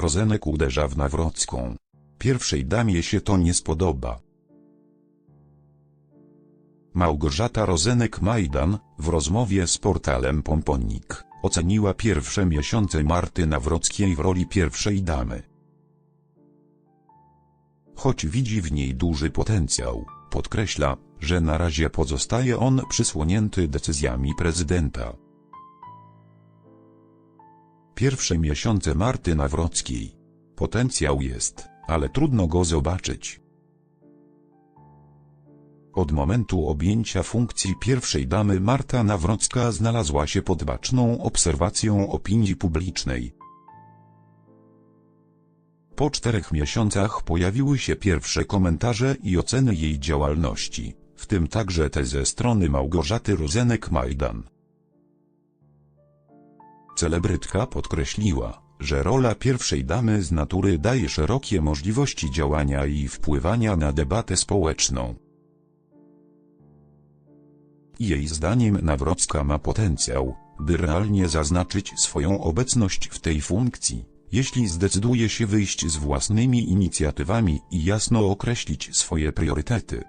Rozenek uderza w Nawrocką. Pierwszej damie się to nie spodoba. Małgorzata Rozenek-Majdan, w rozmowie z portalem Pomponik, oceniła pierwsze miesiące Marty Nawrockiej w roli pierwszej damy. Choć widzi w niej duży potencjał, podkreśla, że na razie pozostaje on przysłonięty decyzjami prezydenta. Pierwsze miesiące Marty Nawrockiej. Potencjał jest, ale trudno go zobaczyć. Od momentu objęcia funkcji pierwszej damy Marta Nawrocka znalazła się pod baczną obserwacją opinii publicznej. Po czterech miesiącach pojawiły się pierwsze komentarze i oceny jej działalności, w tym także te ze strony Małgorzaty Rozenek-Majdan. Celebrytka podkreśliła, że rola pierwszej damy z natury daje szerokie możliwości działania i wpływania na debatę społeczną. Jej zdaniem Nawrocka ma potencjał, by realnie zaznaczyć swoją obecność w tej funkcji, jeśli zdecyduje się wyjść z własnymi inicjatywami i jasno określić swoje priorytety.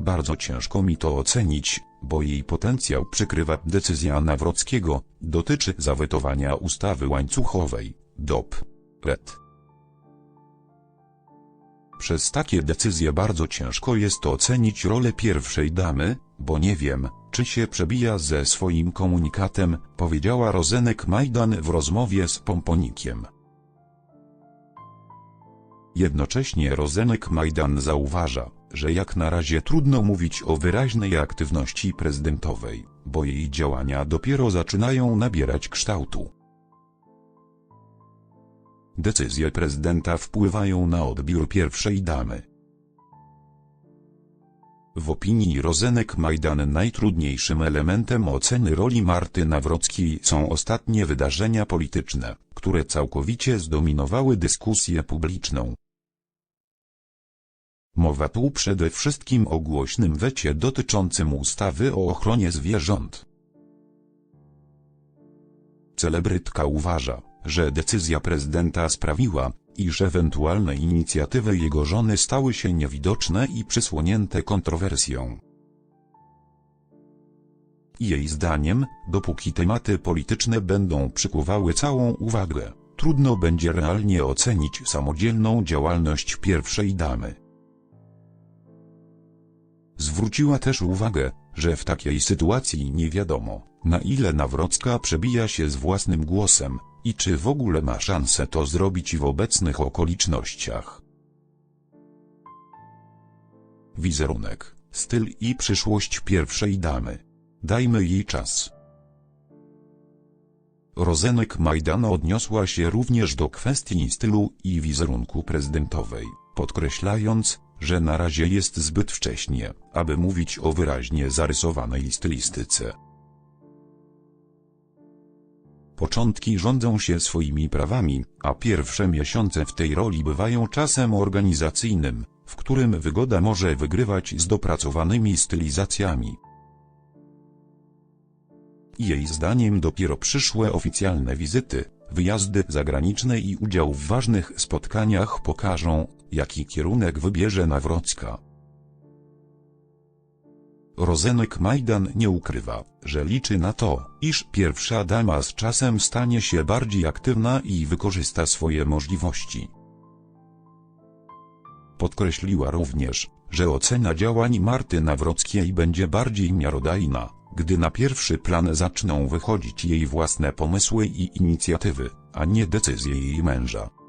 Bardzo ciężko mi to ocenić, bo jej potencjał przykrywa decyzja Nawrockiego, dotyczy zawetowania ustawy łańcuchowej, DOP. RED. Przez takie decyzje bardzo ciężko jest ocenić rolę pierwszej damy, bo nie wiem, czy się przebija ze swoim komunikatem, powiedziała Rozenek Majdan w rozmowie z Pomponikiem. Jednocześnie Rozenek Majdan zauważa, że jak na razie trudno mówić o wyraźnej aktywności prezydentowej, bo jej działania dopiero zaczynają nabierać kształtu. Decyzje prezydenta wpływają na odbiór pierwszej damy. W opinii Rozenek Majdan najtrudniejszym elementem oceny roli Marty Nawrockiej są ostatnie wydarzenia polityczne, które całkowicie zdominowały dyskusję publiczną. Mowa tu przede wszystkim o głośnym wecie dotyczącym ustawy o ochronie zwierząt. Celebrytka uważa, że decyzja prezydenta sprawiła, iż ewentualne inicjatywy jego żony stały się niewidoczne i przysłonięte kontrowersją. Jej zdaniem, dopóki tematy polityczne będą przykuwały całą uwagę, trudno będzie realnie ocenić samodzielną działalność pierwszej damy. Zwróciła też uwagę, że w takiej sytuacji nie wiadomo, na ile Nawrocka przebija się z własnym głosem, i czy w ogóle ma szansę to zrobić w obecnych okolicznościach. Wizerunek, styl i przyszłość pierwszej damy. Dajmy jej czas. Rozenek Majdana odniosła się również do kwestii stylu i wizerunku prezydentowej, podkreślając, że na razie jest zbyt wcześnie, aby mówić o wyraźnie zarysowanej stylistyce. Początki rządzą się swoimi prawami, a pierwsze miesiące w tej roli bywają czasem organizacyjnym, w którym wygoda może wygrywać z dopracowanymi stylizacjami. Jej zdaniem dopiero przyszłe oficjalne wizyty, wyjazdy zagraniczne i udział w ważnych spotkaniach pokażą, jaki kierunek wybierze Nawrocka. Rozenek Majdan nie ukrywa, że liczy na to, iż pierwsza dama z czasem stanie się bardziej aktywna i wykorzysta swoje możliwości. Podkreśliła również, że ocena działań Marty Nawrockiej będzie bardziej miarodajna, gdy na pierwszy plan zaczną wychodzić jej własne pomysły i inicjatywy, a nie decyzje jej męża.